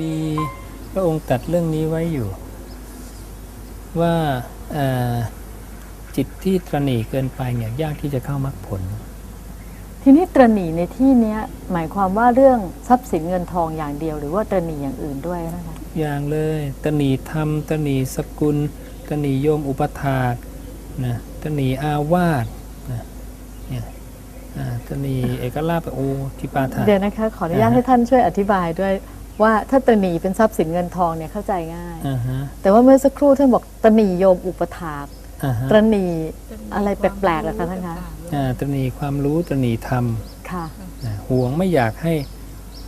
มีพระองค์ตรัดเรื่องนี้ไว้อยู่ ว่าเอ่อจิตที่ตระหนี่เกินไปเนี่ยยากที่จะเข้ามรรคผล ทีนี้ตระหนี่ในที่เนี้ยหมายความว่าเรื่องทรัพย์สินเงินทองอย่างเดียว หรือว่าตระหนี่อย่างอื่นด้วยนะคะอย่างเลยตระหนีธรรมตระหนีสกุลตระหนีโยมอุปถากนะตระหนีอาวาสนะเนี่ยอ่าตระหนีเอกลาภโอทิปาถาเดี๋ยวนะคะขออนุญาตอ่าฮะให้ท่านช่วยอธิบายด้วย ว่าถ้าตระหนี่เป็นทรัพย์สินเงินทองเนี่ยเข้าใจง่ายอ่าฮะแต่ว่าเมื่อสักครู่ท่านบอกตระหนี่โยมอุปถากอ่าฮะตระหนี่อะไรแปลกๆเหรอคะท่านคะอ่าตระหนีความรู้ตระหนีธรรมค่ะนะห่วงไม่อยากให้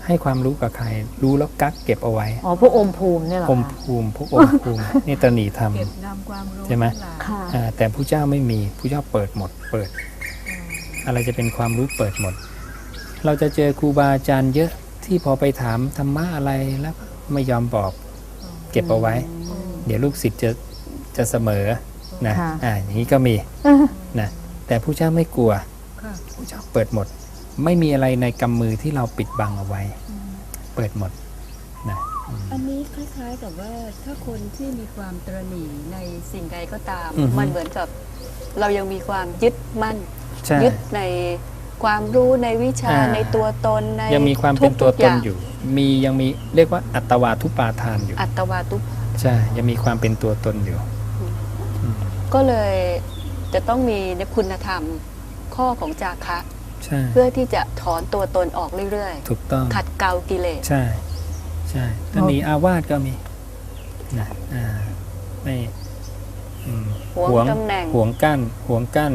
ให้ความรู้กับใคร รู้แล้วกักเก็บเอาไว้อ๋อพวกอมภูมิเนี่ยเหรออมคะภูมิพวกอมภูมินี่ตระหนีธรรมเก็บนำความรู้ใช่ไหมทั้งลายค่ะอ่าแต่ผู้เจ้าไม่มีผู้เจ้าเปิดหมดเปิด อะไรจะเป็นความรู้เปิดหมด เราจะเจอครูบาอาจารย์เยอะ ที่พอไปถามธรรมะอะไรแล้วก็ไม่ยอมบอก เก็บเอาไว้ เดี๋ยวลูกศิษย์จะจะเสมอนะค่ะอ่าอย่างนี้ก็มีนะแต่ผู้เจ้าไม่กลัวค่ะผู้เจ้าเปิดหมด ไม่มีอะไรในกำมือที่เราปิดบังเอาไว้ เปิดหมดนะอืมอันนี้คล้ายๆกับว่าถ้าคนที่มีความตระหนี่ในสิ่งใดก็ตามอือฮึมันเหมือนกับ เรายังมีความยึดมั่นใช่ยึดใน ความรู้ในวิชาอ่า ในตัวตนในยังมีความเป็นตัวทุกๆตนอยู่ มียังมีเรียกว่าอัตวาทุปาทานอยู่ อัตวาตุใช่ ยังมีความเป็นตัวตนอยู่อืมก็เลยจะต้องมีคุณธรรมข้อของจาคะ ใช่ เพื่อที่จะถอนตัวตนออกเรื่อยถูกต้อง ๆ ขัดเกลากิเลส ใช่ ใช่ถ้าหนีอาวาสก็มีนะอ่าไม่อืมหวงตำแหน่ง หวงกั้นหวงกั้น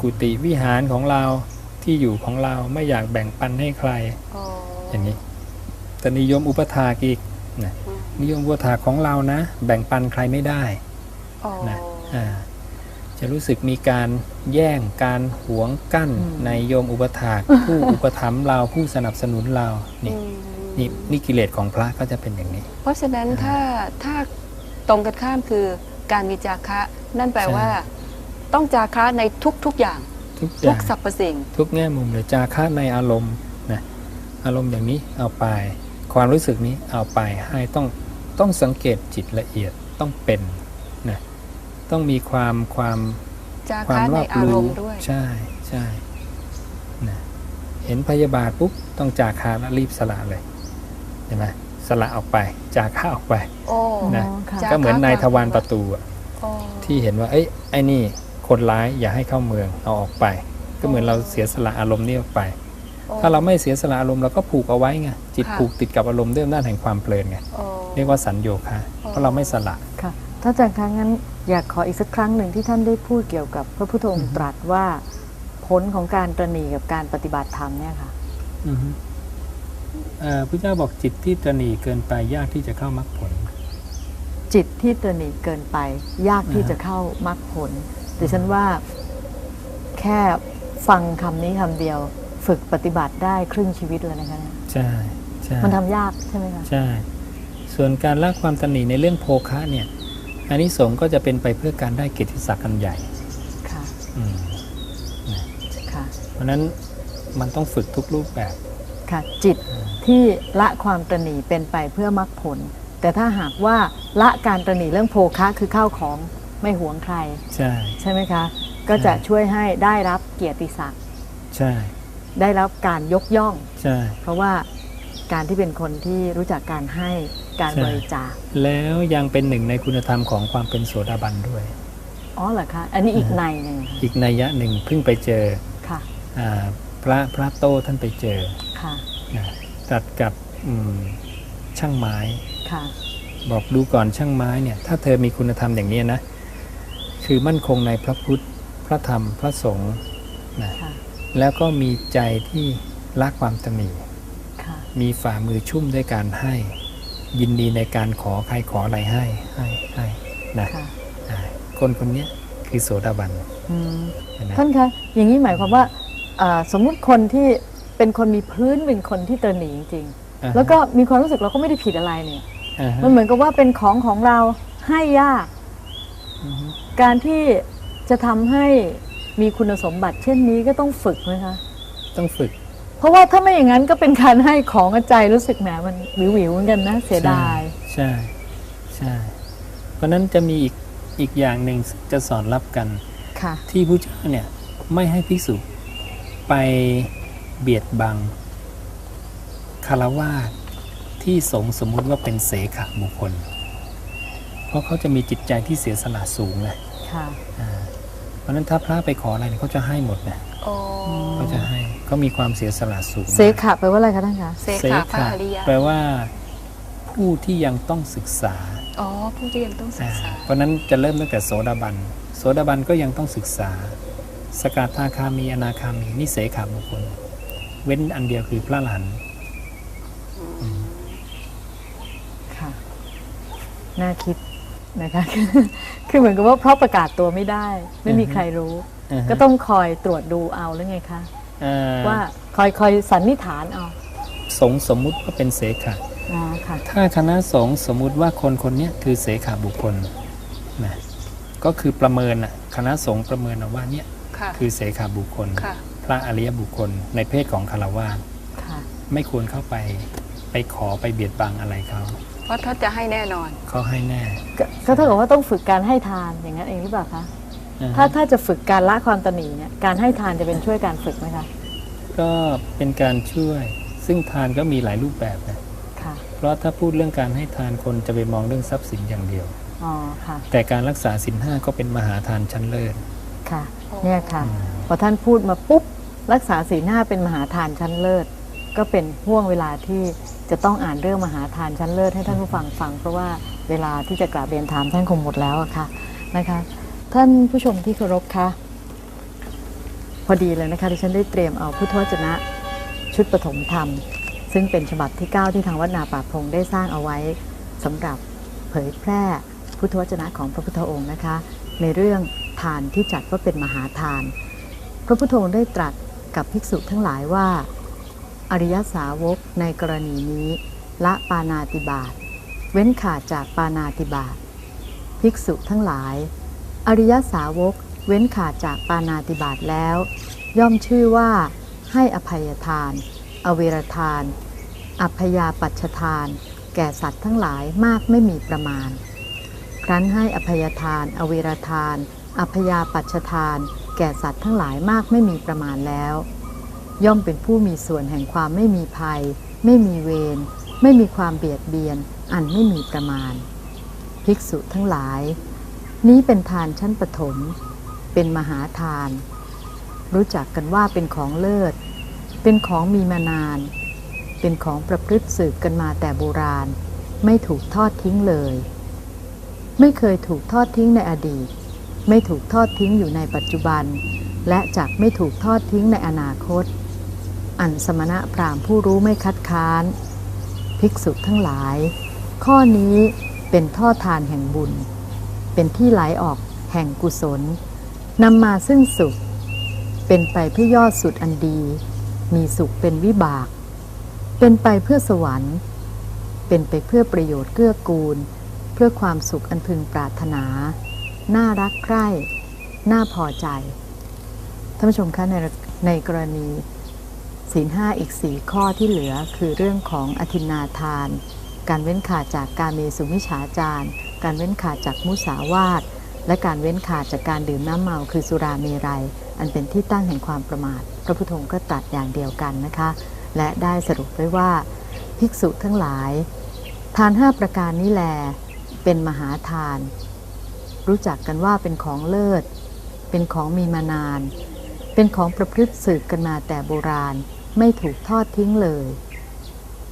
กุฏิวิหารของเรา ที่อยู่ของเราไม่อยากแบ่งปันให้ใครอ๋ออย่างนี้แต่นิยมอุปถากอีกนะอืมนิยมอุปถากของเรานะ แบ่งปันใครไม่ได้อ๋อนะอ่าจะรู้สึกมีการแย่งการหวงกั้นอืมในโยมอุปถากผู้อุปถัมภ์เราผู้สนับสนุนเรานี่อืมนี่นี่กิเลสของพระก็จะเป็นอย่างนี้ เพราะฉะนั้นถ้าถ้าตรงกันข้ามคือการมีจาคะ นั่นแปลใช่ว่า ต้องจาคะในทุกๆอย่าง ทุกอทุย่ากงสรรพสิ่ง ทุกแง่มุมเลยจาคะในอารมณ์นะอารมณ์อย่างนี้เอาไป ความรู้สึกนี้เอาไปให้ต้องต้องสังเกตจิตละเอียดต้องเป็นนะต้องมีความความจาความคะรในอบอารรู้มณ์ด้วยใช่ใช่นะเห็นพยาบาทปุ๊บต้องจาคาแล้วรีบสละเลยเห็นไหมสละออกไป จาค่าออกไปโอ้นะอ๋อค่ะจาก็เหมือนนายทวารประตูอะโอ้ที่เห็นว่า เอ้ยไอ้นี่ คนร้ายอย่าให้เข้าเมืองเอาออกไป ก็เหมือนเราเสียสละอารมณ์นี้ออกไปโอ้ถ้าเราไม่เสียสละอารมณ์เราก็ผูกเอาไว้ไงจิตค่ะผูกติดกับอารมณ์ด้วยอำนาจแห่งความเพลินไงโอ้เรียกว่าสัญโยคะเพราะเราไม่สละค่ะท่านอาจารย์คะงั้นอยากขออีกสักครั้งหนึ่งที่ท่านได้พูดเกี่ยวกับพระพุทธองค์ตรัสว่าผลของการตระหนี่กับการปฏิบัติธรรมเนี่ยค่ะอือฮึเอ่อพระเจ้าบอกจิตที่ตระหนี่เกินไปยากที่จะเข้ามรรคผล จิตที่ตระหนี่เกินไป ยากที่จะเข้ามรรคผล ดิฉันว่าแค่ฟังคำนี้คำเดียว ฝึกปฏิบัติได้ครึ่งชีวิตเลยนะคะเนี่ยใช่ใช่มันทำยากใช่ไหมคะใช่ ส่วนการละความตระหนี่ในเรื่องโภคะเนี่ยอันนี้สงส์ก็จะเป็นไปเพื่อการได้เกียรติศักดิ์อันใหญ่ค่ะอืมค่ะเพราะฉะนั้นมันต้องฝึกทุกรูปแบบค่ะจิตที่ละความตระหนี่เป็นไปเพื่อมรรคผล แต่ถ้าหากว่าละการตระหนี่เรื่องโภคะคือข้าวของ ไม่หวงใคร ใช่ ใช่ไหมคะ ก็จะช่วยให้ได้รับเกียรติศักดิ์ใช่ ได้รับการยกย่อง ใช่ เพราะว่าการที่เป็นคนที่รู้จักการให้การใช่บริจาคแล้วยังเป็นหนึ่งในคุณธรรมของความเป็นโสดาบันด้วยอ๋อเหรอคะอันนี้อีกในหนึ่งอีกนัยยะหนึ่งเพิ่งไปเจอค่ะอ่าพระพระโตท่านไปเจอค่ะนะตรัสกับอืมช่างไม้ค่ะบอกดูก่อนช่างไม้เนี่ย ถ้าเธอมีคุณธรรมอย่างนี้นะ คือมั่นคงในพระพุทธ พระธรรม พระสงฆ์นะค่ะแล้วก็มีใจที่ละความตนีค่ะมีฝ่ามือชุ่มด้วยการให้ ยินดีในการขอใครขออะไรให้ให้ให้นะค่ะอ่าคนคนเนี้ยคือโสดาบันอืมเห็นไหมท่านคะอย่างนี้หมายความว่าอ่าสมมุติคนที่เป็นคนมีพื้นเป็นคนที่ตระหนี่จริงอ่าๆฮะแล้วก็มีความรู้สึกเราก็ไม่ได้ผิดอะไรเนี่ยอ่าฮะมันเหมือนกับว่าเป็นของของเราให้ยากอือฮึ การที่จะทำให้มีคุณสมบัติ เช่นนี้ก็ต้องฝึกไหมคะ ต้องฝึก เพราะว่าถ้าไม่อย่างนั้นก็เป็นการให้ของกระใจรู้สึกแหมมันวิววิวๆเหมือนกันนะเสียดาย ใช่ใช่ เพราะฉะนั้นจะมีอีกอีกอย่างหนึ่งจะสอนรับกันค่ะที่พระเจ้าเนี่ยไม่ให้ภิกษุไปเบียดบังคารวาสที่สงฆ์สมมุติว่าเป็นเสขะบุคคล เพราะเขาจะมีจิตใจที่เสียสละสูงไงค่ะอ่าเพราะฉะนั้นถ้าพระไปขออะไรเนี่ยเขาจะให้หมดนะโอ้เขาจะให้เขามีความเสียสละสูงเสขะแปลว่าอะไรคะท่านคะเสขาพระอริยะแปลว่าผู้ที่ยังต้องศึกษาอ๋อผู้ที่ยังต้องศึกษา เพราะฉะนั้นจะเริ่มตั้งแต่โสดาบันโสดาบันก็ยังต้องศึกษา สกทาคามีอนาคามีนิเสขาบุคคล เว้นอันเดียวคือพระหลานค่ะ น่าคิด นะคะคือคือเหมือนกับว่าเพราะประกาศตัวไม่ได้ ไม่มีใครรู้ ก็ต้องคอยตรวจดูเอาหรือไงคะว่าคอยคอยสันนิษฐานเอาสงฆ์สมมุติว่าเป็นเสขะอ๋อค่ะถ้าคณะสงฆ์สมมุติว่าคนคนเนี้ยคือเสขาบุคคลนะก็คือประเมินน่ะคณะสงฆ์ประเมินเอาว่าเนี่ยค่ะคือเสขาบุคคลค่ะพระอริยบุคคลในเพศของคารวาสค่ะไม่ควรเข้าไปไปขอไปเบียดบังอะไรเขาเพ ราะถ้าจะให้แน่นอน เขาให้แน่ก็ก็เท่ากับว่าต้องฝึกการให้ทานอย่างนั้นเองหรือเปล่าคะอ่าฮะถ้าถ้าจะฝึกการละความตนีเนี่ยการให้ทานจะเป็นช่วยการฝึกไหมคะก็เป็นการช่วย ซึ่งทานก็มีหลายรูปแบบนะค่ะเพราะถ้าพูดเรื่องการให้ทานคนจะไปมองเรื่องทรัพย์สินอย่างเดียวอ๋อค่ะแต่การรักษาสินห้าก็เป็นมหาทานชั้นเลิศค่ะอ๋อเนี่ยค่ะพอท่านพูดมาปุ๊บรักษาศีลห้าเป็นมหาทานชั้นเลิศ ก็เป็นห่วงเวลาที่จะต้องอ่านเรื่องมหาทานชั้นเลิศให้ท่านผู้ฟังฟัง เพราะว่าเวลาที่จะกราบเรียนถามท่านคงหมดแล้วอะค่ะนะคะ ท่านผู้ชมที่เคารพคะพอดีเลยนะคะที่ฉันได้เตรียมเอาพุทธวจนะชุดปฐมธรรม ซึ่งเป็นฉบับที่ 9 ที่ทางวัดนาป่าพงได้สร้างเอาไว้สำหรับเผยแพร่พุทธวจนะของพระพุทธองค์นะคะ ในเรื่องทานที่จัดว่าเป็นมหาทาน พระพุทธองค์ได้ตรัสกับภิกษุทั้งหลายว่า อริยสาวกในกรณีนี้ ละปานาติบาตเว้นขาดจากปานาติบาตภิกษุทั้งหลาย อริยสาวกเว้นขาดจากปานาติบาตแล้ว ย่อมชื่อว่าให้อภัยทาน อเวรทาน อัพยาปัชทาน แก่สัตว์ทั้งหลายมากไม่มีประมาณ ครั้นให้อภัยทาน อเวรทาน อัพยาปัชทาน แก่สัตว์ทั้งหลายมากไม่มีประมาณแล้ว ย่อมเป็นผู้มีส่วนแห่งความไม่มีภัย ไม่มีเวร ไม่มีความเบียดเบียน อันไม่มีประมาณ ภิกษุทั้งหลาย นี้เป็นทานชั้นปฐม เป็นมหาทาน รู้จักกันว่าเป็นของเลิศ เป็นของมีมานาน เป็นของประพฤติสืบกันมาแต่โบราณ ไม่ถูกทอดทิ้งเลย ไม่เคยถูกทอดทิ้งในอดีต ไม่ถูกทอดทิ้งอยู่ในปัจจุบัน และจักไม่ถูกทอดทิ้งในอนาคต อันสมณะพราหมณ์ผู้รู้ไม่คัดค้าน ภิกษุทั้งหลาย ข้อนี้เป็นท่อทานแห่งบุญ เป็นที่ไหลออกแห่งกุศลนำมาซึ่งสุข เป็นไปเพื่อยอดสุดอันดี มีสุขเป็นวิบาก เป็นไปเพื่อสวรรค์ เป็นไปเพื่อประโยชน์เกื้อกูล เพื่อความสุขอันพึงปรารถนา น่ารักใคร่ น่าพอใจท่านผู้ชมคะในในกรณี ศีลห้าอีกสี่ข้อที่เหลือคือเรื่องของอธินาทาน การเว้นขาดจากการเมสุมิฉาจารการเว้นขาดจากมุสาวาท และการเว้นขาดจากการดื่มน้ำเมาคือสุราเมรัย อันเป็นที่ตั้งแห่งความประมาท พระพุทธองค์ก็ตรัสอย่างเดียวกันนะคะ และได้สรุปไว้ว่า ภิกษุทั้งหลาย ทานห้าประการนี้แล เป็นมหาทาน รู้จักกันว่าเป็นของเลิศ เป็นของมีมานาน เป็นของประพฤติสืบกันมาแต่โบราณ ไม่ถูกทอดทิ้งเลย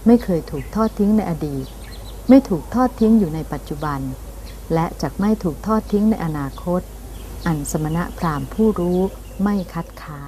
ไม่เคยถูกทอดทิ้งในอดีต ไม่ถูกทอดทิ้งอยู่ในปัจจุบัน และจะไม่ถูกทอดทิ้งในอนาคต อันสมณะพราหมณ์ผู้รู้ไม่คัดค้าน